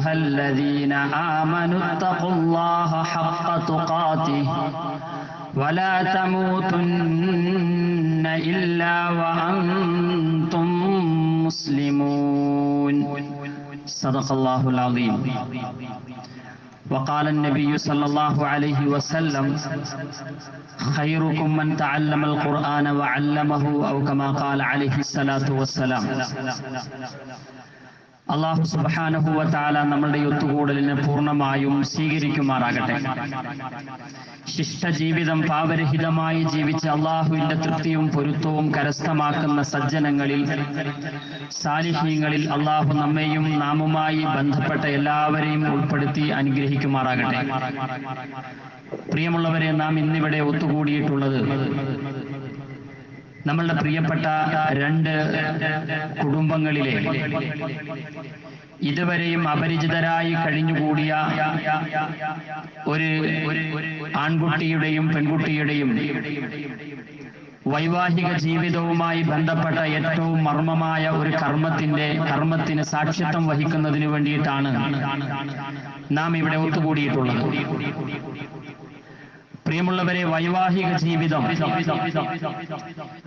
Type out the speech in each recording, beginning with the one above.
أيها الذين آمنوا اتقوا الله حق تقاته ولا تموتن إلا وأنتم مسلمون. صدق الله العظيم. وقال النبي صلى الله عليه وسلم خيركم من تعلم القرآن وعلمه أو كما قال عليه الصلاة والسلام. അള്ളാഹു സുബാനഹുവ താല നമ്മളുടെ ഒത്തുകൂടലിനെ പൂർണമായും സ്വീകരിക്കുമാറാകട്ടെ. ശിഷ്ടജീവിതം പാപരഹിതമായി ജീവിച്ച് അള്ളാഹുവിന്റെ തൃപ്തിയും പൊരുത്തവും കരസ്ഥമാക്കുന്ന സജ്ജനങ്ങളിൽ സാലിഹ്യങ്ങളിൽ അള്ളാഹു നമ്മെയും നാമുമായി ബന്ധപ്പെട്ട എല്ലാവരെയും ഉൾപ്പെടുത്തി അനുഗ്രഹിക്കുമാറാകട്ടെ. പ്രിയമുള്ളവരെ നാം ഇന്നിവിടെ ഒത്തുകൂടിയിട്ടുള്ളത് നമ്മളുടെ പ്രിയപ്പെട്ട രണ്ട് കുടുംബങ്ങളിലെ ഇതുവരെയും അപരിചിതരായി കഴിഞ്ഞുകൂടിയ ഒരു ആൺകുട്ടിയുടെയും പെൺകുട്ടിയുടെയും വൈവാഹിക ജീവിതവുമായി ബന്ധപ്പെട്ട ഏറ്റവും മർമ്മമായ ഒരു കർമ്മത്തിന്റെ കർമ്മത്തിന് സാക്ഷ്യത്വം വഹിക്കുന്നതിന് വേണ്ടിയിട്ടാണ് നാം ഇവിടെ ഒത്തുകൂടിയിട്ടുള്ളത്. പ്രിയമുള്ളവരെ വൈവാഹിക ജീവിതം.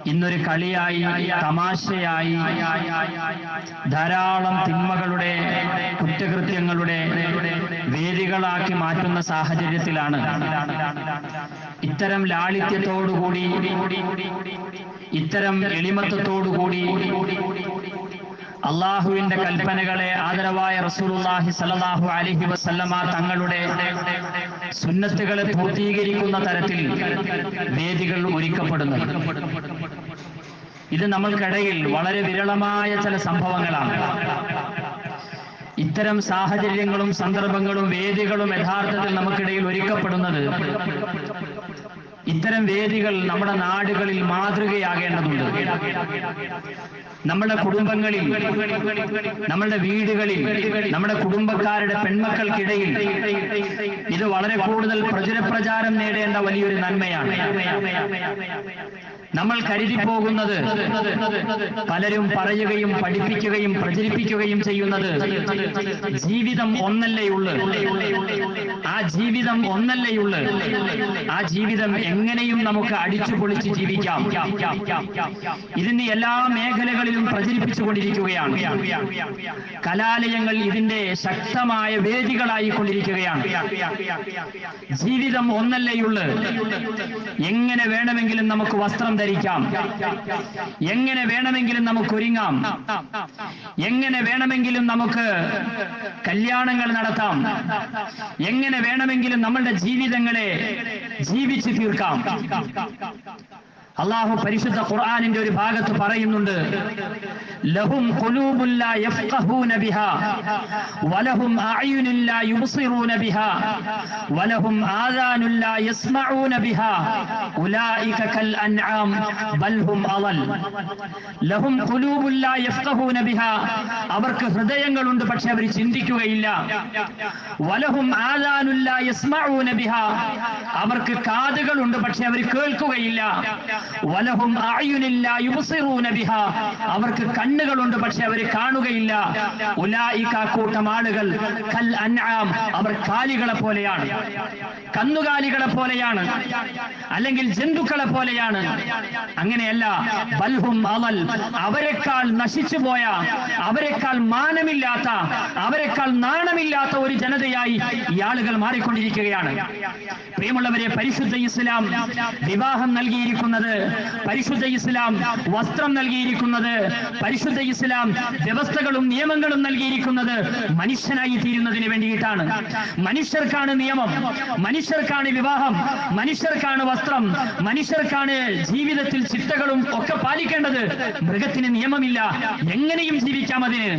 ഇന്നൊരു കളിയായി തമാശയായി ധാരാളം തിന്മകളുടെ കുറ്റകൃത്യങ്ങളുടെ വേദികളാക്കി മാറ്റുന്ന സാഹചര്യത്തിലാണ്. ഇത്തരം ലാളിത്യത്തോടുകൂടി ഇത്തരം എളിമത്വത്തോടുകൂടി അള്ളാഹുവിന്റെ കൽപ്പനകളെ ആദരവായ റസൂലുള്ളാഹി സല്ലല്ലാഹു അലൈഹി വസല്ലമ തങ്ങളുടെ സുന്നത്തുകളെ പൂർത്തീകരിക്കുന്ന തരത്തിൽ വേദികൾ ഒരുക്കപ്പെടുന്നു ഇത് നമ്മൾക്കിടയിൽ വളരെ വിരളമായ ചില സംഭവങ്ങളാണ്. ഇത്തരം സാഹചര്യങ്ങളും സന്ദർഭങ്ങളും വേദികളും യഥാർത്ഥത്തിൽ നമുക്കിടയിൽ ഒരുക്കപ്പെടുന്നത് ഇത്തരം വേദികൾ നമ്മുടെ നാടുകളിൽ മാതൃകയാകേണ്ടതുണ്ട്. നമ്മുടെ കുടുംബങ്ങളിൽ നമ്മുടെ വീടുകളിൽ നമ്മുടെ കുടുംബക്കാരുടെ പെൺമക്കൾക്കിടയിൽ ഇത് വളരെ കൂടുതൽ പ്രചുരപ്രചാരം നേടേണ്ട വലിയൊരു നന്മയാണ്. നമ്മൾ കരുതി പോകുന്നത് പലരും പറയുകയും പഠിപ്പിക്കുകയും പ്രചരിപ്പിക്കുകയും ചെയ്യുന്നത് ജീവിതം ഒന്നല്ലേയുള്ളു ആ ജീവിതം ഒന്നല്ലേയുള്ളു ആ ജീവിതം എങ്ങനെയും നമുക്ക് അടിച്ചു പൊളിച്ച് ജീവിക്കാം. ഇതിന് എല്ലാ മേഖലകളിലും പ്രചരിപ്പിച്ചുകൊണ്ടിരിക്കുകയാണ്. കലാലയങ്ങൾ ഇതിന്റെ ശക്തമായ വേദികളായി കൊണ്ടിരിക്കുകയാണ്. ജീവിതം ഒന്നല്ലേയുള്ളു എങ്ങനെ വേണമെങ്കിലും നമുക്ക് വസ്ത്രം ധരിക്കാം എങ്ങനെ വേണമെങ്കിലും നമുക്ക് ഒരുങ്ങാം. എങ്ങനെ വേണമെങ്കിലും നമുക്ക് കല്യാണങ്ങൾ നടത്താം. എങ്ങനെ വേണമെങ്കിലും നമ്മളുടെ ജീവിതങ്ങളെ ജീവിച്ചു തീർക്കാം. അള്ളാഹു പരിശുദ്ധ ഖുർആനിന്റെ ഒരു ഭാഗത്ത് പറയുന്നുണ്ട്. ലഹും ബിഹാ വലഹും യുബ്സിറൂന ബിഹാ വലഹും യസ്മഊന ബിഹാ ഉലൈക കൽ അൻആം ബൽ ഹും അളൽ ലഹും യഫ്ഖഹൂന ബിഹാ അവർക്ക് ഹൃദയങ്ങളുണ്ട് പക്ഷെ അവർ ചിന്തിക്കുകയില്ല. വലഹും യസ്മഊന ബിഹാ അവർക്ക് കാതുകളുണ്ട് പക്ഷെ അവർ കേൾക്കുകയില്ല. അവർക്ക് കണ്ണുകളുണ്ട് പക്ഷെ അവർ കാണുകയില്ല. കൂട്ടം ആളുകൾ കൽ അൻആം അവർ കാലികളെ പോലെയാണ്. കന്നുകാലികളെ പോലെയാണ്. അല്ലെങ്കിൽ ജന്തുക്കളെ പോലെയാണ്. അങ്ങനെയല്ല. ബൽഹും അവൽ അവരെക്കാൾ നശിച്ചു പോയ അവരെക്കാൾ മാനമില്ലാത്ത അവരെക്കാൾ നാണമില്ലാത്ത ഒരു ജനതയായി ഈ ആളുകൾ മാറിക്കൊണ്ടിരിക്കുകയാണ്. പ്രിയമുള്ളവരെ പരിശുദ്ധ ഇസ്ലാം വിവാഹം നൽകിയിരിക്കുന്നത് പരിശുദ്ധ ഇസ്ലാം വസ്ത്രം നൽകിയിരിക്കുന്നത് പരിശുദ്ധ ഇസ്ലാം വ്യവസ്ഥകളും നിയമങ്ങളും നൽകിയിരിക്കുന്നത് മനുഷ്യനായി തീരുന്നതിന് വേണ്ടിയിട്ടാണ്. മനുഷ്യർക്കാണ് നിയമം മനുഷ്യർക്കാണ് വിവാഹം മനുഷ്യർക്കാണ് വസ്ത്രം മനുഷ്യർക്കാണ് ജീവിതത്തിൽ ചിട്ടകളും ഒക്കെ പാലിക്കേണ്ടത് മൃഗത്തിന് നിയമമില്ല. എങ്ങനെയും ജീവിക്കാം അതിന്.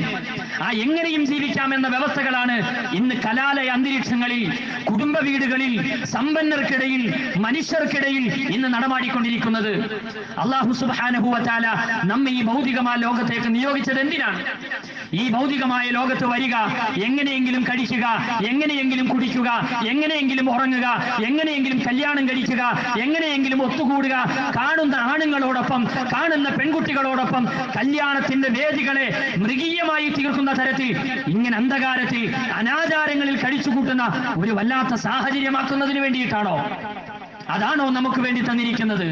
ആ എങ്ങനെയും ജീവിക്കാം എന്ന വ്യവസ്ഥകളാണ് ഇന്ന് കലാലയ അന്തരീക്ഷങ്ങളിൽ കുടുംബ വീടുകളിൽ സമ്പന്നർക്കിടയിൽ മനുഷ്യർക്കിടയിൽ ഇന്ന് നടമാടിക്കൊണ്ടിരിക്കുന്നത്. അള്ളാഹു സുബാനുഭൂവത്താല നമ്മെ ഈ ഭൗതികമായ ലോകത്തേക്ക് നിയോഗിച്ചത് എന്തിനാണ്? ഈ ഭൗതികമായ ലോകത്ത് വരിക എങ്ങനെയെങ്കിലും കഴിക്കുക എങ്ങനെയെങ്കിലും കുടിക്കുക എങ്ങനെയെങ്കിലും ഉറങ്ങുക എങ്ങനെയെങ്കിലും കല്യാണം കഴിക്കുക എങ്ങനെയെങ്കിലും ഒത്തുകൂടുക കാണുന്ന ആണുങ്ങളോടൊപ്പം കാണുന്ന പെൺകുട്ടികളോടൊപ്പം കല്യാണത്തിന്റെ വേദികളെ മൃഗീയമായി തീർക്കുന്ന തരത്തിൽ ഇങ്ങനെ അന്ധകാരത്തിൽ അനാചാരങ്ങളിൽ കഴിച്ചുകൂട്ടുന്ന ഒരു വല്ലാത്ത സാഹചര്യമാക്കുന്നതിന് വേണ്ടിയിട്ടാണോ? അതാണോ നമുക്ക് വേണ്ടി തന്നിരിക്കുന്നത്?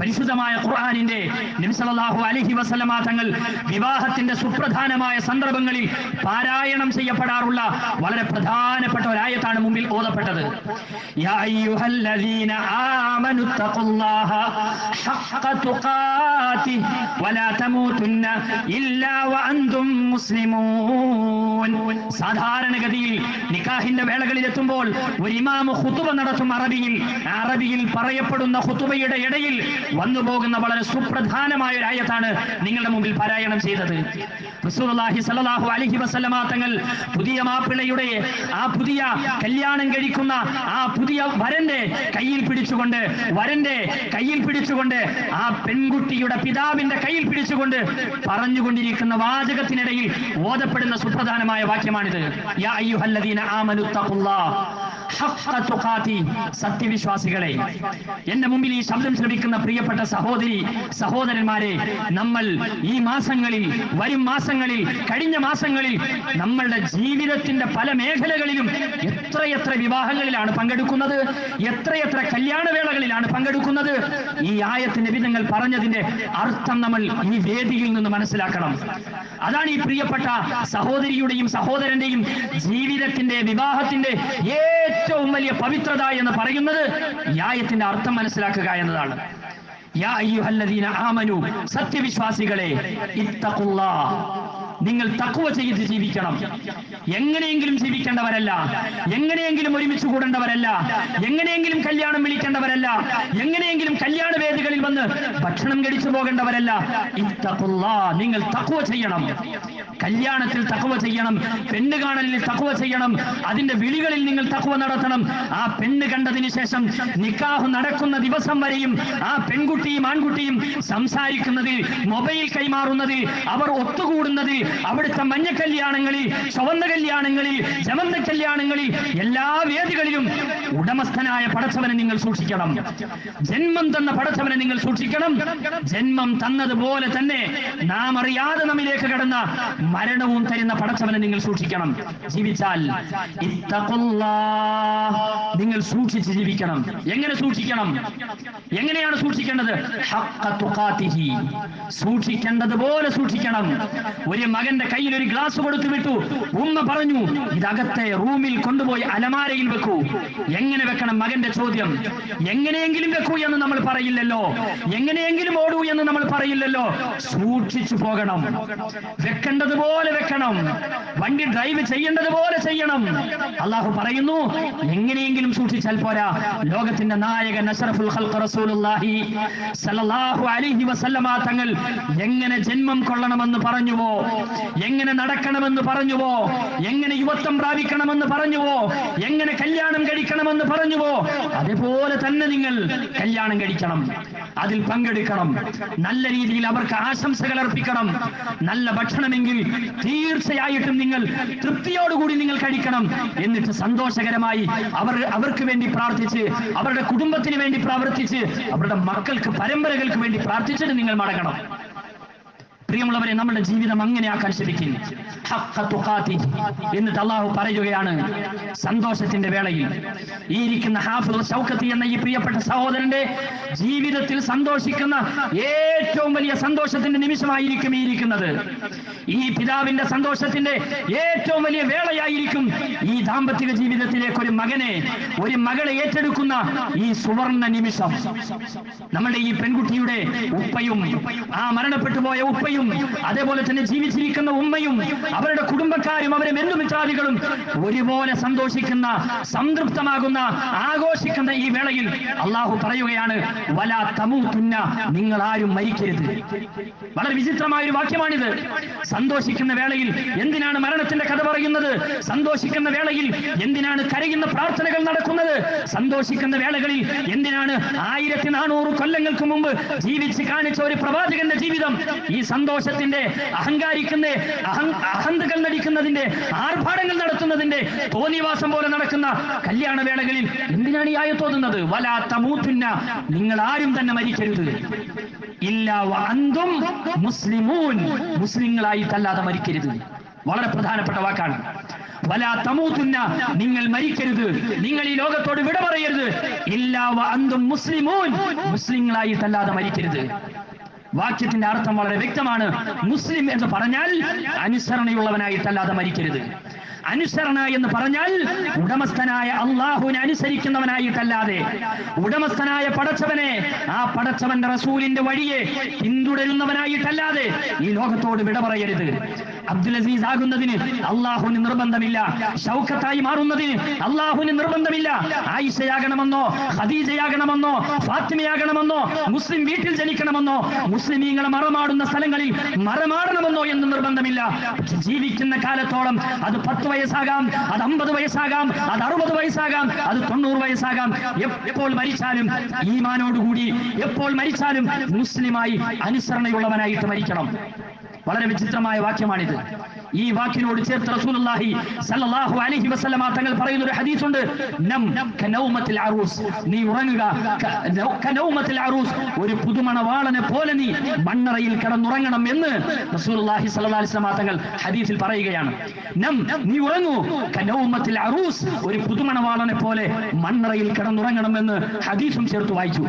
പരിശുദ്ധമായ ഖുർആാനിന്റെ നബിസല്ലാഹു അലഹി വസല്ലമ തങ്ങൾ വിവാഹത്തിന്റെ സുപ്രധാനമായ സന്ദർഭങ്ങളിൽ പാരായണം ചെയ്യപ്പെടാറുള്ള വളരെ പ്രധാനപ്പെട്ട ഒരായത്താണ് മുമ്പിൽ ഓതപ്പെട്ടത്. സാധാരണഗതിയിൽ നിക്കാഹിന്റെ വേളകളിൽ എത്തുമ്പോൾ ഒരു ഇമാമ് ഖുതുബ നടത്തും അറബിയിൽ അറബിയിൽ പറയപ്പെടുന്ന ഖുതുബയുടെ ഇടയിൽ വന്നു പോകുന്ന വളരെ സുപ്രധാനമായ ഒരു ആയത്താണ് നിങ്ങളുടെ മുമ്പിൽ പാരായണം ചെയ്തത്. അലൈഹി വസല്ലമ തങ്ങൾ പുതിയ മാപ്പിളയുടെ ആ പുതിയ കല്യാണം കഴിക്കുന്ന ആ പുതിയ വരന്റെ കയ്യിൽ പിടിച്ചുകൊണ്ട് വരന്റെ കയ്യിൽ പിടിച്ചുകൊണ്ട് ആ പെൺകുട്ടിയുടെ പിതാവിന്റെ കയ്യിൽ പിടിച്ചുകൊണ്ട് പറഞ്ഞുകൊണ്ടിരിക്കുന്ന വാചകത്തിനിടയിൽ ഓതപ്പെടുന്ന സുപ്രധാനമായ വാക്യമാണിത്. യാ അയ്യുഹല്ലദീന ആമനു തഖുല്ലാഹ് ഹഖ്ക തുഖാതി സത്യവിശ്വാസികളെ എന്റെ മുമ്പിൽ ഈ ശബ്ദം ശ്രമിക്കുന്ന പ്രിയപ്പെട്ട സഹോദരി സഹോദരന്മാരെ നമ്മൾ ഈ മാസങ്ങളിൽ വരും മാസങ്ങളിൽ കഴിഞ്ഞ മാസങ്ങളിൽ നമ്മളുടെ ജീവിതത്തിന്റെ പല മേഖലകളിലും എത്രയെത്ര വിവാഹങ്ങളിലാണ് പങ്കെടുക്കുന്നത് എത്രയെത്ര കല്യാണവേളകളിലാണ് പങ്കെടുക്കുന്നത് ഈ ആയത്തിന്റെ വിധങ്ങൾ പറഞ്ഞതിന്റെ അർത്ഥം നമ്മൾ ഈ വേദിയിൽ നിന്ന് മനസ്സിലാക്കണം. അതാണ് ഈ പ്രിയപ്പെട്ട സഹോദരിയുടെയും സഹോദരന്റെയും ജീവിതത്തിന്റെ വിവാഹത്തിന്റെ ഏറ്റവും വലിയ പവിത്രത എന്ന് പറയുന്നത് ന്യായത്തിന്റെ അർത്ഥം മനസ്സിലാക്കുക എന്നതാണ്. ആമനു സത്യവിശ്വാസികളെ നിങ്ങൾ തക്കുവ ചെയ്ത് ജീവിക്കണം. എങ്ങനെയെങ്കിലും ജീവിക്കേണ്ടവരല്ല എങ്ങനെയെങ്കിലും ഒരുമിച്ച് കൂടേണ്ടവരല്ല എങ്ങനെയെങ്കിലും കല്യാണം വിളിക്കേണ്ടവരല്ല എങ്ങനെയെങ്കിലും കല്യാണ വേദികളിൽ വന്ന് ഭക്ഷണം കഴിച്ചു പോകേണ്ടവരല്ല. നിങ്ങൾ തക്കുവ ചെയ്യണം. കല്യാണത്തിൽ തക്കുവ ചെയ്യണം പെണ്ണ് കാണലിൽ തക്കുവ ചെയ്യണം അതിന്റെ വിളികളിൽ നിങ്ങൾ തക്കുവ നടത്തണം. ആ പെണ്ണ് കണ്ടതിന് ശേഷം നിക്കാഹ് നടക്കുന്ന ദിവസം വരെയും ആ പെൺകുട്ടിയും ആൺകുട്ടിയും സംസാരിക്കുന്നതിൽ മൊബൈൽ കൈമാറുന്നത് അവർ ഒത്തുകൂടുന്നതിൽ അവിടുത്തെ മഞ്ഞ കല്യാണങ്ങളിൽ ചുവന്ന കല്യാണങ്ങളിൽ ജമന്ത കല്യാണങ്ങളിൽ എല്ലാ വേദികളിലും ഉടമസ്ഥനായ പടച്ചവനെ നിങ്ങൾ സൂക്ഷിക്കണം. ജന്മം തന്ന പടച്ചവനെ നിങ്ങൾ സൂക്ഷിക്കണം. ജന്മം തന്നതുപോലെ തന്നെ നാം അറിയാതെ നമ്മിലേക്ക് കടന്ന മരണവും തരുന്ന പടച്ചവനെ നിങ്ങൾ സൂക്ഷിക്കണം. ജീവിച്ചാൽ. നിങ്ങൾ സൂക്ഷിച്ച് ജീവിക്കണം. എങ്ങനെ സൂക്ഷിക്കണം? എങ്ങനെയാണ് സൂക്ഷിക്കേണ്ടത്? സൂക്ഷിക്കേണ്ടത് പോലെ സൂക്ഷിക്കണം. ഒരു മകന്റെ കയ്യിൽ ഒരു ഗ്ലാസ് കൊടുത്തു വിട്ടു. ഉമ്മ പറഞ്ഞു ഇതകത്തെ റൂമിൽ കൊണ്ടുപോയി അലമാരയിൽ വെക്കൂ. എങ്ങനെ വെക്കണം മകന്റെ ചോദ്യം? എങ്ങനെയെങ്കിലും വെക്കൂ എന്ന് നമ്മൾ പറയില്ലല്ലോ. എങ്ങനെയെങ്കിലും ഓടൂ എന്ന് നമ്മൾ പറയില്ലല്ലോ. സൂക്ഷിച്ചു പോകണം. വെക്കേണ്ടതുപോലെ വെക്കണം. വണ്ടി ഡ്രൈവ് ചെയ്യേണ്ടത് പോലെ ചെയ്യണം. അള്ളാഹു പറയുന്നു എങ്ങനെയെങ്കിലും സൂക്ഷിച്ചാൽ പോരാ. ലോകത്തിന്റെ നായകൻ അഷറഫുൽ റസൂലുള്ളാഹി അലൈഹി വസല്ലമ തങ്ങൾ എങ്ങനെ ജന്മം കൊള്ളണമെന്ന് പറഞ്ഞുവോ? എങ്ങനെ നടക്കണമെന്ന് പറഞ്ഞുവോ? എങ്ങനെ യുവത്വം പ്രാപിക്കണമെന്ന് പറഞ്ഞുവോ? എങ്ങനെ കല്യാണം കഴിക്കണമെന്ന് പറഞ്ഞുവോ? അതുപോലെ തന്നെ നിങ്ങൾ കല്യാണം കഴിക്കണം. അതിൽ പങ്കെടുക്കണം. നല്ല രീതിയിൽ അവർക്ക് ആശംസകൾ അർപ്പിക്കണം. നല്ല ഭക്ഷണമെങ്കിൽ തീർച്ചയായിട്ടും നിങ്ങൾ തൃപ്തിയോടുകൂടി നിങ്ങൾ കഴിക്കണം. എന്നിട്ട് സന്തോഷകരമായി അവർ അവർക്ക് വേണ്ടി പ്രാർത്ഥിച്ച് അവരുടെ കുടുംബത്തിന് വേണ്ടി പ്രവർത്തിച്ച് അവരുടെ മക്കൾക്ക് പരമ്പരകൾക്ക് വേണ്ടി പ്രാർത്ഥിച്ചിട്ട് നിങ്ങൾ മടങ്ങണം. പ്രിയമുള്ളവരെ നമ്മുടെ ജീവിതം അങ്ങനെയാക്കാൻ ശ്രമിക്കും. എന്ന് അള്ളാഹു പറയുകയാണ് സന്തോഷത്തിന്റെ വേളയിൽ. ഈ ഇരിക്കുന്ന ഷൗക്കത്തി എന്ന ഈ പ്രിയപ്പെട്ട സഹോദരന്റെ ജീവിതത്തിൽ സന്തോഷിക്കുന്ന ഏറ്റവും വലിയ സന്തോഷത്തിന്റെ നിമിഷമായിരിക്കും ഈ ഇരിക്കുന്നത്. ഈ പിതാവിന്റെ സന്തോഷത്തിന്റെ ഏറ്റവും വലിയ വേളയായിരിക്കും ഈ ദാമ്പത്തിക ജീവിതത്തിലേക്ക് ഒരു മകനെ ഒരു മകളെ ഏറ്റെടുക്കുന്ന ഈ സുവർണ നിമിഷം. നമ്മുടെ ഈ പെൺകുട്ടിയുടെ ഉപ്പയും ആ മരണപ്പെട്ടു പോയ ഉപ്പയും അതേപോലെ തന്നെ ജീവിച്ചിരിക്കുന്ന ഉമ്മയും അവരുടെ കുടുംബക്കാരും അവരെ ബന്ധുമിത്രാദികളും ഒരുപോലെ സന്തോഷിക്കുന്ന സംതൃപ്തമാകുന്ന ആഘോഷിക്കുന്ന ഈ വേളയിൽ അള്ളാഹു പറയുകയാണ് വല തമൂത്തുന്ന നിങ്ങൾ ആരും മരിക്കരുത്. വളരെ വിചിത്രമായ ഒരു വാക്യമാണിത്. സന്തോഷിക്കുന്ന വേളയിൽ എന്തിനാണ് മരണത്തിന്റെ കഥ പറയുന്നത്? സന്തോഷിക്കുന്ന വേളയിൽ എന്തിനാണ് കരയുന്ന പ്രാർത്ഥനകൾ നടക്കുന്നത്? സന്തോഷിക്കുന്ന വേളകളിൽ എന്തിനാണ് ആയിരത്തി നാനൂറ് കൊല്ലങ്ങൾക്ക് മുമ്പ് ജീവിച്ച് കാണിച്ച ഒരു പ്രവാചകന്റെ ജീവിതം? ഈ സന്തോഷത്തിന്റെ അഹങ്കാരിക്കുന്ന അഹന്തകൾ നടിക്കുന്നതിന്റെ ആർഭാടങ്ങൾ നടത്തുന്നതിന്റെ തോന്നിവാസം പോലെ നടക്കുന്ന കല്യാണ വേളകളിൽ എന്തിനാണ് ഈ ആയത്തോതുന്നത് വലാ തമൂത്തുന്ന നിങ്ങൾ ആരും തന്നെ മരിക്കരുത്. ഇല്ല അന്തും മുസ്ലിമൂൻ മുസ്ലിങ്ങളായി തല്ലാതെ മരിക്കരുത്. വളരെ പ്രധാനപ്പെട്ട വാക്കാണ്. വല തമൂത്തുന്ന നിങ്ങൾ മരിക്കരുത്. നിങ്ങൾ ഈ ലോകത്തോട് വിട പറയരുത്. ഇല്ലാവ അന്തും മുസ്ലിമൂൻ മുസ്ലിങ്ങളായിട്ടല്ലാതെ മരിക്കരുത്. വാക്യത്തിന്റെ അർത്ഥം വളരെ വ്യക്തമാണ്. മുസ്ലിം എന്ന് പറഞ്ഞാൽ അനുസരണയുള്ളവനായിട്ടല്ലാതെ മരിക്കരുത്. അനുസരണ എന്ന് പറഞ്ഞാൽ ഉടമസ്ഥനായ അള്ളാഹുവിനെ അനുസരിക്കുന്നവനായിട്ടല്ലാതെ ഉടമസ്ഥനായ പടച്ചവനെ ആ പടച്ചവന്റെ റസൂലിന്റെ വഴിയെ പിന്തുടരുന്നവനായിട്ടല്ലാതെ ഈ ലോകത്തോട് വിട പറയരുത്. അബ്ദുൽ അസീസ് ആകുന്നതിന് അള്ളാഹുന് നിർബന്ധമില്ല. ഷൗക്കത്തായി മാറുന്നതിന് അള്ളാഹുന് നിർബന്ധമില്ല. ആയിഷയാകണമെന്നോ ഖദീജയാകണമെന്നോ ഫാത്തിമയാകണമെന്നോ മുസ്ലിം വീട്ടിൽ ജനിക്കണമെന്നോ മുസ്ലിമീങ്ങളെ മറമാടുന്ന സ്ഥലങ്ങളിൽ മറമാടണമെന്നോ എന്ന് നിർബന്ധമില്ല. ജീവിക്കുന്ന കാലത്തോളം അത് പത്ത് വയസ്സാകാം അത് അമ്പത് വയസ്സാകാം അത് അറുപത് വയസ്സാകാം അത് തൊണ്ണൂറ് വയസ്സാകാം. എപ്പോൾ മരിച്ചാലും ഈമാനോടുകൂടി എപ്പോൾ മരിച്ചാലും മുസ്ലിമായി അനുസരണയുള്ളവനായിട്ട് മരിക്കണം. വളരെ വിചിത്രമായ വാക്യമാണിത്. ഈ വാക്കിനോട് ചേർത്ത് റസൂലുള്ളാഹി അലൈഹി തങ്ങൾ പറയുന്ന ഒരു ഹദീസുണ്ട്. നം അറൂസ്. നീ ഉറങ്ങുക. കനൗമത്തിൽ അറൂസ്. ഒരു പുതുമണവാളനെ പോലെ നീ മണ്ണറയിൽ കിടന്നുറങ്ങണം എന്ന് റസൂലുള്ളാഹി അലൈഹി തങ്ങൾ ഹദീസിൽ പറയുകയാണ്. നം നീ ഉറങ്ങൂ. അറൂസ്. ഒരു പുതുമണവാളനെ പോലെ മണ്ണറയിൽ കിടന്നുറങ്ങണമെന്ന് ഹദീസും ചേർത്ത് വായിച്ചു.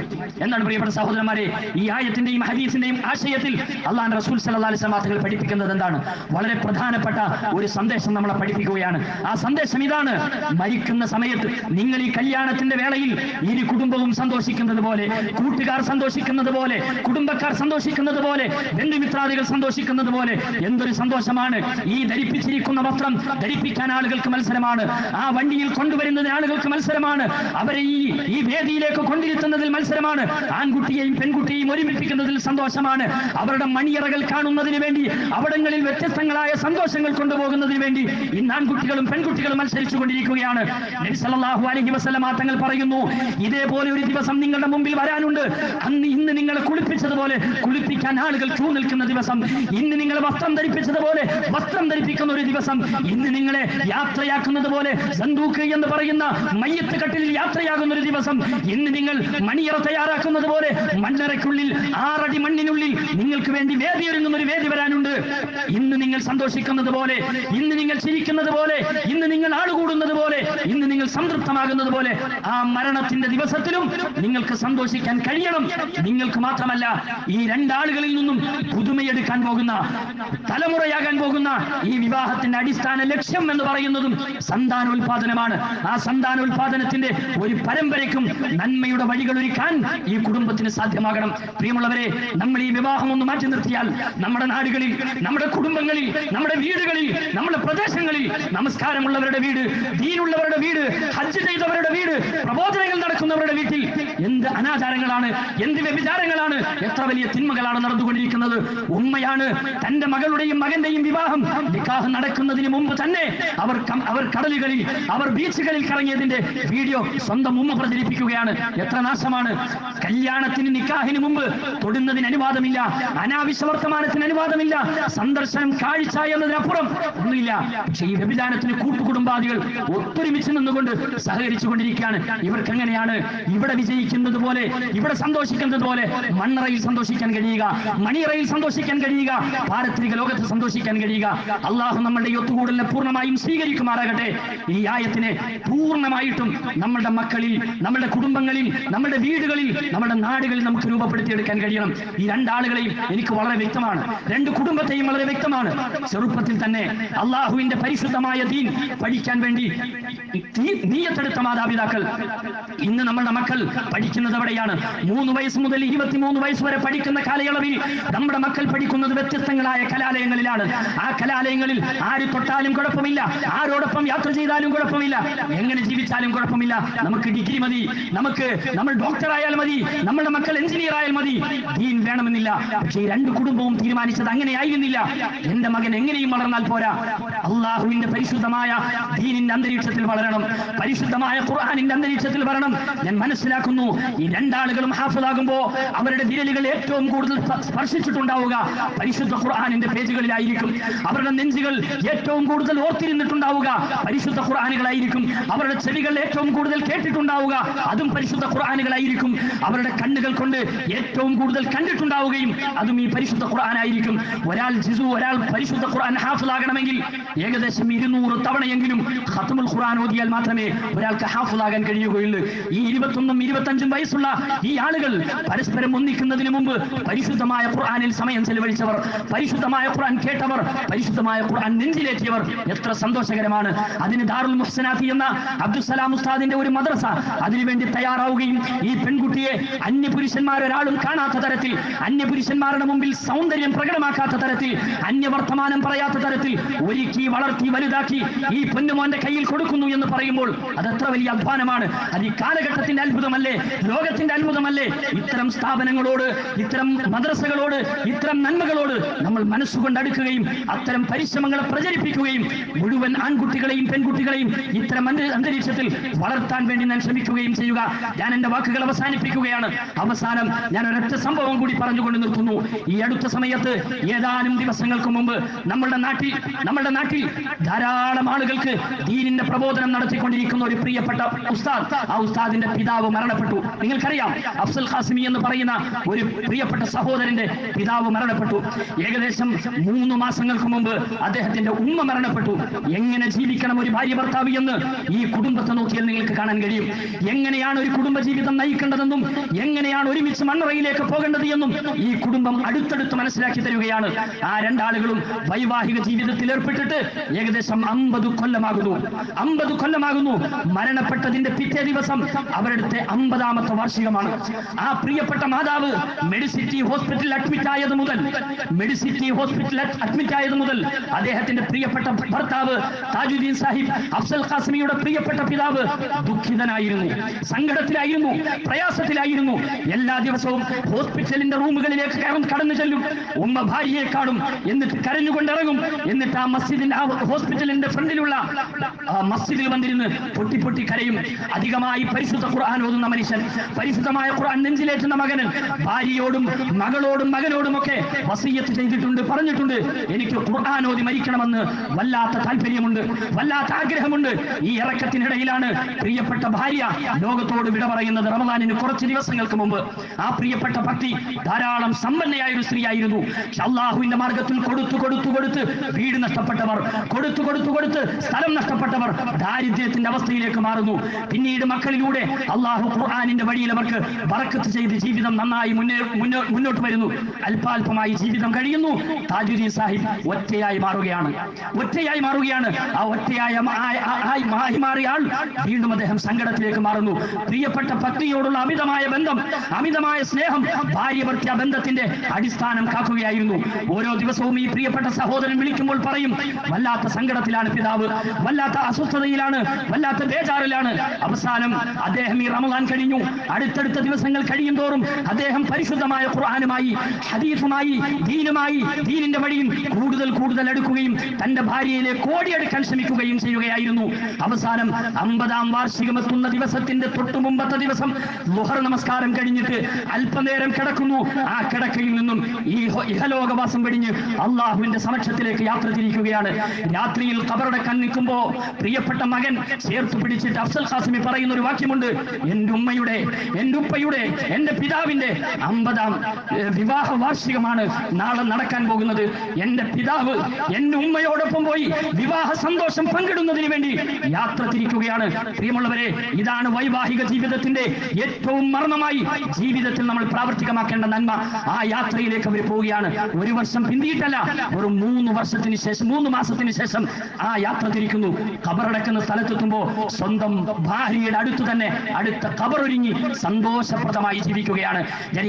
എന്നാണ് പ്രിയപ്പെട്ട സഹോദരന്മാരെ? ഈ ആയത്തിന്റെയും ഹദീസിന്റെയും ആശയത്തിൽ അള്ളാഹ് റസൂൽ സല്ലല്ലാഹു അലൈഹി തങ്ങൾ പഠിപ്പിക്കുന്നത് എന്താണ്? വളരെ പ്രധാനപ്പെട്ട ഒരു സന്ദേശം നമ്മളെ പഠിപ്പിക്കുകയാണ്. ആ സന്ദേശം ഇതാണ്. മരിക്കുന്ന സമയത്ത് നിങ്ങൾ ഈ കല്യാണത്തിന്റെ വേളയിൽ ഇരു കുടുംബവും സന്തോഷിക്കുന്നത് പോലെ കൂട്ടുകാർ സന്തോഷിക്കുന്നത് പോലെ കുടുംബക്കാർ സന്തോഷിക്കുന്നത് പോലെ ബന്ധുമിത്രാദികൾ സന്തോഷിക്കുന്നത് പോലെ എന്തൊരു സന്തോഷമാണ്. ഈ ധരിപ്പിച്ചിരിക്കുന്ന വസ്ത്രം ധരിപ്പിക്കാൻ ആളുകൾക്ക് മത്സരമാണ്. ആ വണ്ടിയിൽ കൊണ്ടുവരുന്നതിന് ആളുകൾക്ക് മത്സരമാണ്. അവരെ ഈ ഈ വേദിയിലേക്ക് കൊണ്ടിരുത്തുന്നതിൽ മത്സരമാണ്. ആൺകുട്ടിയെയും പെൺകുട്ടിയെയും ഒരുമിപ്പിക്കുന്നതിൽ സന്തോഷമാണ്. അവരുടെ മണിയറകൾ കാണുന്നതിന് വേണ്ടി അവിടങ്ങളിൽ വ്യത്യസ്തങ്ങളായ സന്തോഷങ്ങൾ കൊണ്ടുപോകുന്നതിന് വേണ്ടി ഇന്ന് ആൺകുട്ടികളും പെൺകുട്ടികളും മത്സരിച്ചു കൊണ്ടിരിക്കുകയാണ് നബി സല്ലല്ലാഹു അലൈഹി വസല്ലമ തങ്ങൾ പറയുന്നു ഇതേപോലെ ഒരു ദിവസം നിങ്ങളുടെ മുമ്പിൽ വരാനുണ്ട്. അന്ന് ഇന്ന് നിങ്ങളെ കുളിപ്പിച്ചതുപോലെ കുളിപ്പിക്കാൻ ആളുകൾ ക്യൂ നിൽക്കുന്ന ദിവസം. ഇന്ന് നിങ്ങളെ വസ്ത്രം ധരിപ്പിച്ചതുപോലെ വസ്ത്രം ധരിപ്പിക്കുന്ന ഒരു ദിവസം. ഇന്ന് നിങ്ങളെ യാത്രയാക്കുന്നത് പോലെ സന്തൂക്ക് എന്ന് പറയുന്ന മയ്യത്ത് കട്ടിലിൽ യാത്രയാകുന്ന ഒരു ദിവസം. ഇന്ന് നിങ്ങൾ മണിയറ തയ്യാറാക്കുന്നത് പോലെ മണ്ണറയ്ക്കുള്ളിൽ ആറടി മണ്ണിനുള്ളിൽ നിങ്ങൾക്ക് വേണ്ടി വേദി ഒരുങ്ങുന്ന ഒരു വേദി വരാനുണ്ട്. ഇന്ന് നിങ്ങൾ സന്തോഷിക്കുന്നത് പോലെ ഇന്ന് നിങ്ങൾ ചിരിക്കുന്നത് പോലെ ഇന്ന് നിങ്ങൾ ആളുകൂടുന്നത് പോലെ ഇന്ന് നിങ്ങൾ സംതൃപ്തമാകുന്നത് പോലെ ആ മരണത്തിന്റെ ദിവസത്തിലും നിങ്ങൾക്ക് സന്തോഷിക്കാൻ കഴിയണം. നിങ്ങൾക്ക് മാത്രമല്ല ഈ രണ്ടാളുകളിൽ നിന്നും പുതുമയെടുക്കാൻ പോകുന്ന തലമുറയാകാൻ പോകുന്ന ഈ വിവാഹത്തിന്റെ അടിസ്ഥാന ലക്ഷ്യം എന്ന് പറയുന്നതും സന്താനോൽപാദനമാണ്. ആ സന്താനോൽപാദനത്തിന്റെ ഒരു പരമ്പരയ്ക്കും നന്മയുടെ വഴികൾ ഒരുക്കാൻ ഈ കുടുംബത്തിന് സാധ്യമാകണം. പ്രിയമുള്ളവരെ നമ്മൾ ഈ വിവാഹം ഒന്ന് മാറ്റി നിർത്തിയാൽ നമ്മുടെ നാടുകളിൽ നമ്മുടെ കുടുംബങ്ങളിൽ നമ്മുടെ വീടുകളിൽ നമ്മുടെ പ്രദേശങ്ങളിൽ നമസ്കാരമുള്ളവരുടെ വീട് ദീനുള്ളവരുടെ വീട് ഹജ്ജ് ചെയ്തവരുടെ വീട് പ്രബോധനങ്ങൾ നടക്കുന്നവരുടെ വീട്ടിൽ എന്ത് അനാചാരങ്ങളാണ്? എന്ത് വ്യഭിചാരങ്ങളാണ്? എത്ര വലിയ തിന്മകളാണ് നടന്നുകൊണ്ടിരിക്കുന്നത്? ഉമ്മയാണ്. തന്റെ മകളുടെയും മകന്റെയും വിവാഹം വിവാഹം നടക്കുന്നതിന് മുമ്പ് തന്നെ അവർ അവർ കടലുകളിൽ അവർ ബീച്ചുകളിൽ കറങ്ങിയതിന്റെ വീഡിയോ സ്വന്തം ഉമ്മ പ്രചരിപ്പിക്കുകയാണ്. എത്ര നാശമാണ്. കല്യാണത്തിന് നിക്കാഹിന് മുമ്പ് തൊടുന്നതിന് അനുവാദമില്ല. അനാവശ്യ വർത്തമാനത്തിന് അനുവാദമില്ല. സന്ദർശനം കാഴ്ച എന്നതിനപ്പുറം ഒന്നുമില്ല. പക്ഷെ ഈ വ്യഭിചാരത്തിന് കൂട്ടുകുടുംബാദികൾ ഒത്തൊരുമിച്ച് നിന്നുകൊണ്ട് സഹകരിച്ചു കൊണ്ടിരിക്കുകയാണ് ഇവർക്ക് എങ്ങനെയാണ് ഇവിടെ വിജയിക്കുന്നത് പോലെ പോലെ ഇവിടെ സന്തോഷിക്കുന്നത് പോലെ മണ്ണറയിൽ സന്തോഷിക്കാൻ കഴിയുക മണിയറയിൽ സന്തോഷിക്കാൻ കഴിയുക പാരത്രിക ലോകത്ത് സന്തോഷിക്കാൻ കഴിയുക. അള്ളാഹു നമ്മളുടെ ഒത്തുകൂടലിനെ പൂർണമായും സ്വീകരിക്കുമാറാകട്ടെ. ഈ ആയത്തിനെ പൂർണമായിട്ടും നമ്മളുടെ മക്കളിൽ നമ്മളുടെ കുടുംബങ്ങളിൽ നമ്മളുടെ വീടുകളിൽ നമ്മുടെ നാടുകളിൽ നമുക്ക് രൂപപ്പെടുത്തിയെടുക്കാൻ കഴിയണം. ഈ രണ്ടാളുകളെയും എനിക്ക് വളരെ വ്യക്തമാണ്. രണ്ട് കുടുംബത്തെയും വളരെ വ്യക്തമാണ്. ചെറുപ്പത്തിൽ തന്നെ അള്ളാഹുവിന്റെ പരിശുദ്ധമായ ദീൻ പഠിക്കാൻ വേണ്ടി നീയത്തെടുത്ത മാതാപിതാക്കൾ. ഇന്ന് നമ്മളുടെ മക്കൾ പഠിക്കുന്നത് എവിടെയാണ് മൂന്ന് വയസ്സ് മുതൽ ഇരുപത്തിമൂന്ന് വയസ്സ് വരെ പഠിക്കുന്ന കാലയളവിൽ നമ്മുടെ മക്കൾ പഠിക്കുന്നത് വ്യത്യസ്തങ്ങളായ കലാലയങ്ങളിലാണ്. ആ കലാലയങ്ങളിൽ ആര് തൊട്ടാലും കുഴപ്പമില്ല. ആരോടൊപ്പം യാത്ര ചെയ്താലും കുഴപ്പമില്ല. എങ്ങനെ ജീവിച്ചാലും കുഴപ്പമില്ല. നമുക്ക് ഡിഗ്രി മതി. നമുക്ക് നമ്മൾ ഡോക്ടർ ആയാൽ മതി. നമ്മുടെ മക്കൾ എഞ്ചിനീയർ ആയാൽ മതി. ദീൻ വേണമെന്നില്ല. പക്ഷേ രണ്ട് കുടുംബവും തീരുമാനിച്ചത് അങ്ങനെ ആയിരുന്നില്ല എന്റെ മകൻ എങ്ങനെയും വളർന്നാൽ പോരാ. അള്ളാഹുവിന്റെ പരിശുദ്ധമായ ദീനിന്റെ അന്തരീക്ഷത്തിൽ വളരണം. പരിശുദ്ധമായ ഖുർആാനിന്റെ അന്തരീക്ഷത്തിൽ വരണം. ഞാൻ മനസ്സിലാക്കുന്നു. ഈ രണ്ടാളുകളും ഹാഫിലാകുമ്പോ അവരുടെ വിരലുകൾ ഏറ്റവും കൂടുതൽ സ്പർശിച്ചിട്ടുണ്ടാവുക. പരിശുദ്ധ ഖുർആാനിന്റെ പേജുകളിലായിരിക്കും. അവരുടെ നെഞ്ചുകൾ ഏറ്റവും കൂടുതൽ ഓർത്തിരുന്നിട്ടുണ്ടാവുക. പരിശുദ്ധ ഖുർആാനുകളായിരിക്കും. അവരുടെ ചെവികൾ ഏറ്റവും കൂടുതൽ കേട്ടിട്ടുണ്ടാവുക. അതും പരിശുദ്ധ ഖുർആാനുകളായിരിക്കും. അവരുടെ കണ്ണുകൾ കൊണ്ട് ഏറ്റവും കൂടുതൽ കണ്ടിട്ടുണ്ടാവുകയും അതും ഈ പരിശുദ്ധ ഖുർആാനായിരിക്കും. ഒരാൾ ജിസു ഒരാൾ പരിശുദ്ധ ഖുർആൻ ഹാഫിലാകണമെങ്കിൽ ഏകദേശം ഇരുന്നൂറ് തവണയെങ്കിലും ഖത്തുമുൽ ഖുർആൻ ഓതിയാൽ മാത്രമേ ഒരാൾക്ക് ഹാഫിലാകാൻ കഴിയുകയുള്ളൂ. ഈ ഇരുപത്തൊന്നും ഇരുപത്തഞ്ചും വയസ്സുള്ള ഈ ആളുകൾ പരസ്പരം ഒന്നിക്കുന്നതിന് മുമ്പ് പരിശുദ്ധമായ ഖുർആനിൽ സമയം ചെലവഴിച്ചവർ പരിശുദ്ധമായ ഖുർആൻ കേട്ടവർ പരിശുദ്ധമായ ഖുർആൻ നെഞ്ചിലേറ്റിയവർ എത്ര സന്തോഷകരമാണ്. അതിന് ദാറുൽ മുഹ്സനാത്തി എന്ന അബ്ദുസലാം ഉസ്താദിന്റെ ഒരു മദ്രസ അതിനുവേണ്ടി തയ്യാറാവുകയും ഈ പെൺകുട്ടിയെ അന്യപുരുഷന്മാരൊരാളും കാണാത്ത തരത്തിൽ അന്യപുരുഷന്മാരുടെ മുമ്പിൽ സൗന്ദര്യം പ്രകടമാക്കാത്ത തരത്തിൽ അന്യവർത്തമാനം പറയാത്ത തരത്തിൽ ഒരുക്കി വളർത്തി വലുതാക്കി ഈ പൊന്നുമോന്റെ കയ്യിൽ കൊടുക്കുന്നു എന്ന് പറയുമ്പോൾ അത് എത്ര വലിയ അധ്വാനമാണ്. അത് ഈ കാലഘട്ടത്തിന്റെ അത്ഭുതമല്ലേ? ലോകത്തിന്റെ അത്ഭുതമല്ലേ ഇത്തരം സ്ഥാപനങ്ങളോട് ഇത്തരം മദ്രസകളോട് ഇത്തരം നന്മകളോട് നമ്മൾ മനസ്സുകൊണ്ട് അടുക്കുകയും അത്തരം പരിശ്രമങ്ങളെ പ്രചരിപ്പിക്കുകയും മുഴുവൻ ആൺകുട്ടികളെയും പെൺകുട്ടികളെയും ഇത്തരം അന്തരീക്ഷത്തിൽ വളർത്താൻ വേണ്ടി ഞാൻ ശ്രമിക്കുകയും ചെയ്യുക. ഞാൻ എന്റെ വാക്കുകൾ അവസാനിപ്പിക്കുകയാണ്. അവസാനം ഞാൻ ഒരൊറ്റ സംഭവം കൂടി പറഞ്ഞുകൊണ്ട് നിർത്തുന്നു. ഈ അടുത്ത സമയത്ത് ഏതാനും ദിവസങ്ങൾക്ക് മുമ്പ് നമ്മളുടെ നാട്ടിൽ നമ്മളുടെ നാട്ടിൽ ധാരാളം ആളുകൾക്ക് ദീനിന്റെ പ്രബോധനം നടത്തിക്കൊണ്ടിരിക്കുന്ന ഒരു പ്രിയപ്പെട്ട ഉസ്താദ് ആ ഉസ്താദിന്റെ പിതാവ് മരണപ്പെട്ടു. നിങ്ങൾക്കറിയാം അഫ്സൽ ഖാസിമി എന്ന് പറയുന്ന ഒരു പ്രിയപ്പെട്ട സഹോദരന്റെ പിതാവ് മരണപ്പെട്ടു. ഏകദേശം മൂന്ന് മാസങ്ങൾക്ക് മുമ്പ് അദ്ദേഹത്തിന്റെ ഉമ്മ മരണപ്പെട്ടു. എങ്ങനെ ജീവിക്കണം ഒരു ഭാര്യ ഭർത്താവ് എന്ന് ഈ കുടുംബത്തെ നോക്കിയാൽ നിങ്ങൾക്ക് കാണാൻ കഴിയും. എങ്ങനെയാണ് ഒരു കുടുംബ ജീവിതം നയിക്കേണ്ടതെന്നും എങ്ങനെയാണ് ഒരുമിച്ച് മണ്ണറയിലേക്ക് പോകേണ്ടത് എന്നും ഈ കുടുംബം അടുത്തടുത്ത് മനസ്സിലാക്കി തരികയാണ്. ആ രണ്ടാളുകളും വൈവാഹിക ജീവിതത്തിൽ ഏർപ്പെട്ടിട്ട് ഏകദേശം അമ്പത് കൊല്ലമാകുന്നു. അമ്പത് കൊല്ലമാകുന്നു. മരണപ്പെട്ടതിന്റെ പിറ്റേ ദിവസം അവരുടെ അമ്പതാമത്തെ വാർഷികമാണ് ആ പ്രിയപ്പെട്ട മാതാവ് മെഡിസിറ്റി ഹോസ്പിറ്റലിൽ അഡ്മിറ്റ് ആയത് മുതൽ മെഡിസിറ്റി ഹോസ്പിറ്റലിൽ അഡ്മിറ്റ് ആയത് മുതൽ അദ്ദേഹത്തിന്റെ പ്രിയപ്പെട്ട ഭർത്താവ് താജുദ്ദീൻ സാഹിബ് അഫ്സൽ ഖാസിമിയുടെ പ്രിയപ്പെട്ട പിതാവ് ദുഃഖിതനായിരുന്നു സങ്കടത്തിലായിരുന്നു പ്രയാസത്തിലായിരുന്നു. എല്ലാ ദിവസവും ഹോസ്പിറ്റലിന്റെ റൂമുകളിലേക്ക് കടന്നു ചെല്ലും. ഉമ്മ ഭാര്യയെ കാണും എന്നിട്ട് കരഞ്ഞുകൊണ്ടിറങ്ങും. എന്നിട്ട് ആ മസ്ജിദിന്റെ ആ ഹോസ്പിറ്റലിന്റെ ഫ്രണ്ടിലുള്ള ആ മസ്ജിദിൽ വന്നിരുന്ന് പൊട്ടി പൊട്ടി കരയും. അധികമായി പരിശുദ്ധ ഖുർആൻ ഓതുന്ന മനുഷ്യൻ പരിശുദ്ധമായ ഖുർആൻ നെഞ്ചിലേറ്റുന്ന മകന് ഭാര്യയോടും മകളോടും മകനോടും ഒക്കെ വസീയത്ത് ചെയ്തിട്ടുണ്ട് പറഞ്ഞിട്ടുണ്ട്. എനിക്ക് ഖുർആൻ ഓതി മരിക്കണമെന്ന് വല്ലാത്ത താല്പര്യമുണ്ട് വല്ലാത്ത ആഗ്രഹമുണ്ട്. ഈ ഇറക്കത്തിനിടയിലാണ് പ്രിയപ്പെട്ട ഭാര്യ ലോകത്തോട് വിട പറയുന്നത് റമദാനിന് കുറച്ച് ദിവസങ്ങൾക്ക് മുമ്പ്. ആ പ്രിയപ്പെട്ട ഭക്തി ധാരാളം സമ്പന്നയായ ഒരു സ്ത്രീയായിരുന്നു. അള്ളാഹുവിന്റെ മാർഗത്തിൽ കൊടുത്തു കൊടുത്തു കൊടുത്ത് വീട് നഷ്ടപ്പെട്ടവർ കൊടുത്തു കൊടുത്തു കൊടുത്ത് സ്ഥലം നഷ്ടപ്പെട്ടവർ ദാരിദ്ര്യത്തിന്റെ അവസ്ഥയിലേക്ക് മാറുന്നു. പിന്നീട് മക്കളിലൂടെ അള്ളാഹു ഖുർആാനിന്റെ വഴിയിൽ അവർക്ക് വറക്കത്ത് ചെയ്ത് ജീവിതം നന്നായി മുന്നേ മുന്നോട്ട് വരുന്നു. അല്പാൽപമായി ജീവിതം കഴിയുന്നു. താജുദ്ദീൻ സാഹിബ് ഒറ്റയായി മാറുകയാണ്. ഒറ്റയായി മാറുകയാണ്. ആ ഒറ്റയായ മാറി മാറിയ ആൾ വീണ്ടും അദ്ദേഹം സങ്കടത്തിലേക്ക് മാറുന്നു. പ്രിയപ്പെട്ട പത്നിയോടുള്ള അമിതമായ ബന്ധം അമിതമായ സ്നേഹം ഭാര്യവർത്തിയ ബന്ധത്തിന്റെ അടിസ്ഥാനം കാക്കുകയായിരുന്നു. ഓരോ ദിവസവും ഈ പ്രിയപ്പെട്ട സഹോദരൻ വിളിക്കുമ്പോൾ പറയും വല്ലാത്ത സങ്കടത്തിലാണ് പിതാവ്. വല്ലാത്ത അസ്വസ്ഥതയിലാണ്. വല്ലാത്ത ബേജാറിലാണ്. അവസാനം അദ്ദേഹം ഈ റമദാൻ കഴിഞ്ഞു. അടുത്തടുത്ത ദിവസങ്ങൾ കഴിയും തോറും അദ്ദേഹം പരിശുദ്ധമായ ഖുർആാനുമായി ഹദീഫുമായി ദീനുമായി ദീനിന്റെ വഴിയും കൂടുതൽ കൂടുതൽ അടുക്കുകയും തന്റെ ഭാര്യയിലെ കോടിയെടുക്കാൻ ശ്രമിക്കുകയും ചെയ്യുകയായിരുന്നു. അവസാനം അമ്പതാം വാർഷികമെത്തുന്ന ദിവസത്തിന്റെ തൊട്ടു മുമ്പത്തെ ദിവസം ലുഹർ നമസ്കാരം കഴിഞ്ഞിട്ട് അല്പനേരം കിടക്കുന്നു. ആ കിടക്കയിൽ നിന്നും ഈ ഇഹലോകവാസം വെടിഞ്ഞ് അള്ളാഹുവിന്റെ സമക്ഷത്തിലേക്ക് യാത്ര തിരിക്കുകയാണ്. രാത്രിയിൽ കബറടക്കാൻ നിൽക്കുമ്പോ പ്രിയപ്പെട്ട മകൻ ചേർത്ത് പിടിച്ചിട്ട് അഫ്സൽ ഖാസിമി പറയുന്ന ഒരു വാക്യമുണ്ട്. എന്റെ ഉമ്മയുടെ എന്റെ ഉപ്പയുടെ എന്റെ പിതാവിന്റെ അമ്പതാം വിവാഹ വാർഷികമാണ് നാളെ നടക്കാൻ പോകുന്നത്. എന്റെ പിതാവ് എന്റെ ഉമ്മയോടൊപ്പം പോയി വിവാഹ സന്തോഷം പങ്കിടുന്നതിന് വേണ്ടി യാത്ര തിരിക്കുകയാണ്. പ്രിയമുള്ളവരെ ഇതാണ് വൈവാഹിക ജീവിതത്തിന്റെ ഏറ്റവും മർമ്മമായി ജീവിതത്തിൽ നമ്മൾ പ്രാവർത്തികമാക്കേണ്ട നന്മ. ആ യാത്രയിലേക്ക് അവർ പോവുകയാണ്. ഒരു വർഷം പിന്തിയിട്ടല്ല ഒരു മൂന്ന് വർഷത്തിന് ശേഷം മൂന്ന് മാസത്തിന് ശേഷം ആ യാത്ര തിരിക്കുന്നു. കബറടക്കുന്ന സ്ഥലത്തെത്തുമ്പോ സ്വന്തം ഭാര്യയുടെ അടുത്ത് തന്നെ അടുത്ത ഖബറൊരുങ്ങി സന്തോഷപ്രദമായി ജീവിക്കുകയാണ്.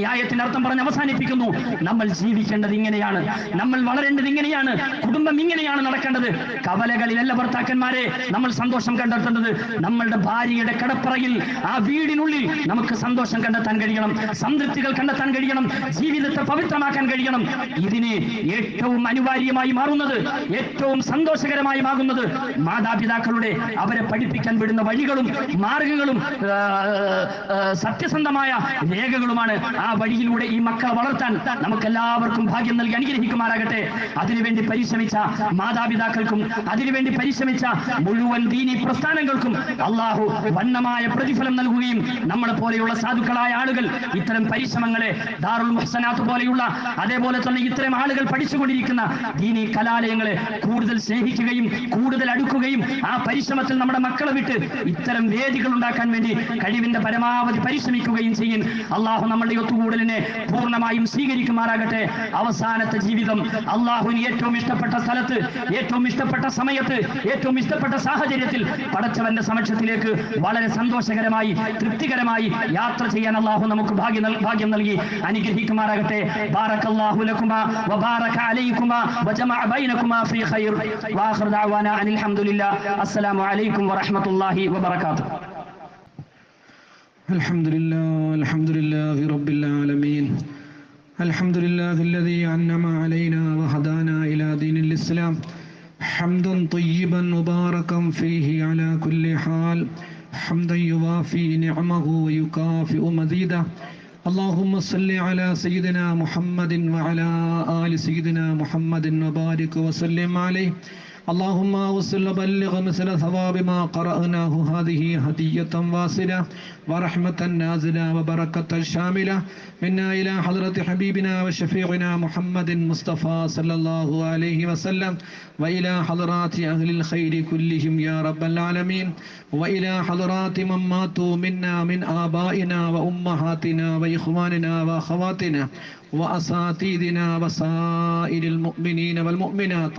ആയത്തിന്റെ അർത്ഥം പറഞ്ഞ് അവസാനിപ്പിക്കുന്നു. നമ്മൾ ജീവിക്കേണ്ടത് ഇങ്ങനെയാണ്. നമ്മൾ വളരേണ്ടത് ഇങ്ങനെയാണ്. കുടുംബം ഇങ്ങനെയാണ് നടക്കേണ്ടത്. കവലകളിലല്ല ഭർത്താക്കന്മാരെ നമ്മൾ സന്തോഷം കണ്ടെത്തേണ്ടത്. നമ്മളുടെ ഭാര്യയുടെ കടപ്പറയിൽ ആ വീടിനുള്ളിൽ നമുക്ക് സന്തോഷം കണ്ടെത്താൻ കഴിയണം. സംതൃപ്തികൾ കണ്ടെത്താൻ കഴിയണം. ജീവിതത്തെ പവിത്രമാക്കാൻ കഴിയണം. ഇതിന് ഏറ്റവും അനിവാര്യമായി മാറുന്നത് ഏറ്റവും സന്തോഷകരമായി മാറുന്നത് മാതാപിതാക്കളുടെ അവരെ പഠിപ്പിക്കാൻ വിടുന്ന വഴികളും മാർഗങ്ങളും സത്യസന്ധമായ രേഖകളുമാണ് ആ വഴിയിലൂടെ ഈ മക്കളെ വളർത്താൻ നമുക്ക് എല്ലാവർക്കും ഭാഗ്യം നൽകി അനുഗ്രഹിക്കുമാറാകട്ടെ. അതിനുവേണ്ടി പരിശ്രമിച്ച മാതാപിതാക്കൾക്കും അതിനുവേണ്ടി പരിശ്രമിച്ച മുഴുവൻ ദീനി പ്രസ്ഥാനങ്ങൾക്കും അള്ളാഹു വണ്ണമായ പ്രതിഫലം നൽകുകയും നമ്മളെ പോലെയുള്ള സാധുക്കളായ ആളുകൾ ഇത്തരം പരിശ്രമങ്ങളെ ദാറുൽ മുഹ്സനാത്ത് പോലെയുള്ള അതേപോലെ തന്നെ ഇത്തരം ആളുകൾ പഠിച്ചുകൊണ്ടിരിക്കുന്ന ദീനി കലാലയങ്ങളെ കൂടുതൽ സ്നേഹിക്കുകയും കൂടുതൽ അടുക്കുകയും ആ പരിശ്രമത്തിൽ നമ്മുടെ മക്കളെ വിട്ട് ഇത്തരം വേദികൾ ഉണ്ടാക്കാൻ വേണ്ടി കഴിവിന്റെ പരമാവധി പരിശ്രമിക്കുകയും ചെയ്യും. അള്ളാഹു നമ്മളുടെ ഒത്തുകൂടലിനെ പൂർണമായും സ്വീകരിക്കുമാറാകട്ടെ. അവസാനത്തെ ജീവിതം അള്ളാഹുവിന് ഏറ്റവും ഇഷ്ടപ്പെട്ട സ്ഥലത്ത് ഏറ്റവും ഇഷ്ടപ്പെട്ട സമയത്ത് ഏറ്റവും ഇഷ്ടപ്പെട്ട സാഹചര്യത്തിൽ പടച്ചവന്റെ സമക്ഷത്തിലേക്ക് വളരെ സന്തോഷകരമായി തൃപ്തികരമായി യാത്ര ചെയ്യാൻ അള്ളാഹു നമുക്ക് ഭാഗ്യം ഭാഗ്യം നൽകി അനുഗ്രഹിക്കുമാറാകട്ടെ. ബാറക്കല്ലാഹു ലക്കുമ വബാറക വജമഅ ഫീ ഖൈർ. വാഖിർ അനിൽ ഹംദുലില്ലാ. അസ്സലാമു അലൈക്കും വറഹ്മത്തുള്ളാഹി الحمد لله الحمد لله رب العالمين. الحمد لله الذي أنعم علينا وهدانا إلى دين الإسلام. حمدا طيبا مباركا فيه على كل حال. حمدا يوافي نعمه ويكافئ مزيده. اللهم صل على سيدنا محمد وعلى آل سيدنا محمد وبارك وسلم عليه. اللهم وصل بلغ مثل ثواب ما قرأناه. هذه هدية واصلة ورحمة نازلة وبركة شاملة. منا إلى حضرة حبيبنا وشفيعنا محمد مصطفى صلى الله عليه وسلم. وإلى حضرات أهل الخير كلهم يا رب العالمين. وإلى حضرات من ماتوا منا من آبائنا وأمهاتنا وإخواننا وأخواتنا وأساتذنا وسائر المؤمنين والمؤمنات.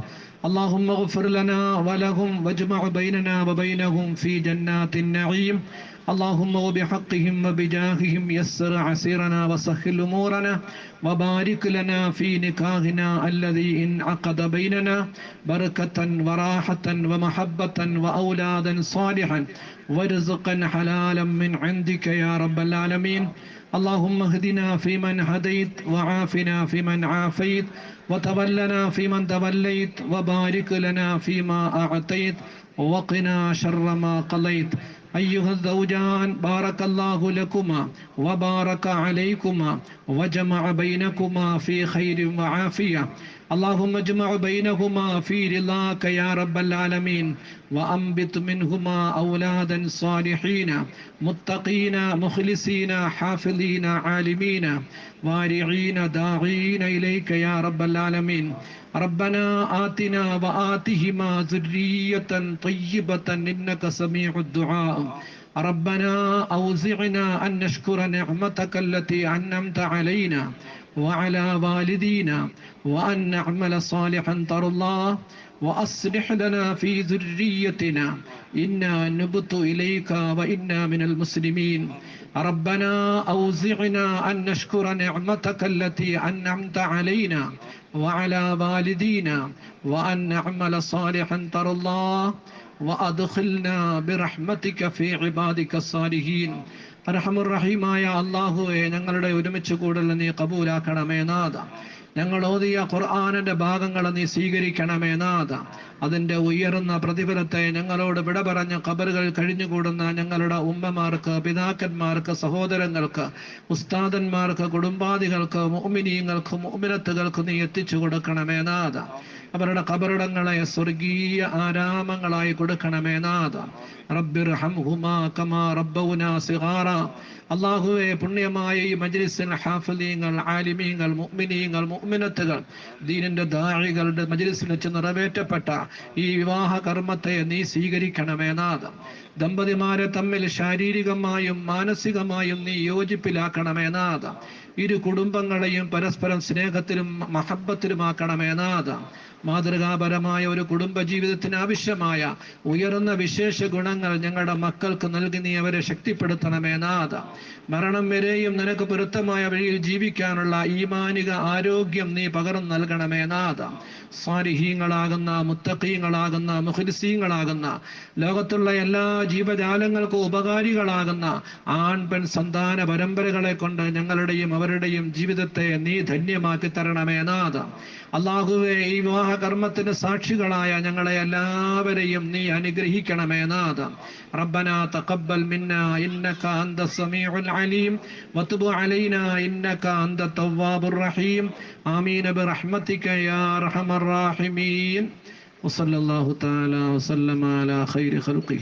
اللهم اغفر لنا ولهم واجمع بيننا وبينهم في جنات النعيم. اللهم وبحقهم وبجاههم يسر عسيرنا وسهل أمورنا وبارك لنا في نكاحنا الذي انعقد بيننا بركة وراحة ومحبة وأولادا صالحا ورزقا حلالا من عندك يا رب العالمين. اللهم اهدنا فيمن هديت وعافنا فيمن عافيت وتولنا فيمن توليت وبارك لنا فيما أعطيت. وقنا شر ما قضيت. أيها الزوجان بارك الله لكما وبارك عليكما وجمع بينكما في خير وعافية. اللهم اجمع بينهما في رضاك يا رب العالمين وأنبت منهما أولادا صالحين متقين مخلصين حافظين عالمين وارعين داعين إليك يا رب العالمين. ربنا آتنا وآتهما ذرية طيبة إنك سميع الدعاء. ربنا أوزعنا أن نشكر نعمتك التي أنعمت علينا وعلى والدينا وأن نعمل صالحا ترضاه وأصلح لنا في ذريتنا. إنا نبت إليك وإنا من المسلمين. ربنا أوزعنا أن نشكر نعمتك التي أنعمت علينا وعلى والدينا وأن نعمل صالحا ترضاه وأدخلنا برحمتك في عبادك الصالحين അർഹമുറഹീമായ അള്ളാഹുവെ ഞങ്ങളുടെ ഒരുമിച്ച് കൂടൽ നീ കബൂലാക്കണമേ നാഥ ഞങ്ങൾ ഓതിയ ഖുർആാനിന്റെ ഭാഗങ്ങൾ നീ സ്വീകരിക്കണമേ നാഥ അതിന്റെ ഉയർന്ന പ്രതിഫലത്തെ ഞങ്ങളോട് വിട പറഞ്ഞ കബറുകൾ കഴിഞ്ഞുകൂടുന്ന ഞങ്ങളുടെ ഉമ്മമാർക്ക് പിതാക്കന്മാർക്ക് സഹോദരങ്ങൾക്ക് ഉസ്താദന്മാർക്ക് കുടുംബാദികൾക്ക് മോമിനീങ്ങൾക്ക് മോമിനത്തുകൾക്ക് നീ എത്തിച്ചു കൊടുക്കണമേ നാഥ അവരുടെ കബറിടങ്ങളെ സ്വർഗീയ ആരാമങ്ങളായി കൊടുക്കണമേ നാഥ. അള്ളാഹുവെ പുണ്യമായ ഈ മജ്ലിസിൽ ഹാഫലീങ്ങൾ ആലിമീങ്ങൾ മുഅ്മിനീങ്ങൾ മുഅ്മിനത്തുകൾ ദീനിന്റെ ദാഴികളുടെ മജ്ലിസിൽ വെച്ച് നിറവേറ്റപ്പെട്ട ഈ വിവാഹ കർമ്മത്തെ നീ സ്വീകരിക്കണമേ നാഥ. ദമ്പതിമാരെ തമ്മിൽ ശാരീരികമായും മാനസികമായും നീ യോജിപ്പിലാക്കണമേ നാഥ. ഇരു കുടുംബങ്ങളെയും പരസ്പരം സ്നേഹത്തിലും മഹബത്തിലുമാക്കണമേ നാഥം. മാതൃകാപരമായ ഒരു കുടുംബ ജീവിതത്തിന് ആവശ്യമായ ഉയർന്ന വിശേഷ ഗുണങ്ങൾ ഞങ്ങളുടെ മക്കൾക്ക് നൽകി നീ അവരെ ശക്തിപ്പെടുത്തണമേ നാഥ. മരണം വരെയും നിനക്ക് പൊരുത്തമായ വഴിയിൽ ജീവിക്കാനുള്ള ഈമാനിക ആരോഗ്യം നീ പകർന്നു നൽകണമേ നാഥ. സ്വാരിഹീങ്ങളാകുന്ന മുത്തഖീങ്ങളാകുന്ന മുഖലിസീങ്ങളാകുന്ന ലോകത്തുള്ള എല്ലാ ജീവജാലങ്ങൾക്കും ഉപകാരികളാകുന്ന ആൺ പെൺ സന്താന പരമ്പരകളെ കൊണ്ട് ഞങ്ങളുടെയും അവരുടെയും ജീവിതത്തെ നീ ധന്യമാക്കി തരണമേ നാഥ. അള്ളാഹുവെ ഈ വിവാഹ കർമ്മത്തിന് സാക്ഷികളായ ഞങ്ങളെ എല്ലാവരെയും നീ അനുഗ്രഹിക്കണമേ നാഥ ربنا تقبل منا إنك أنت السميع العليم وتب علينا إنك أنت التواب الرحيم آمين برحمتك يا أرحم الراحمين وصلى الله تعالى وسلم على خير خلقه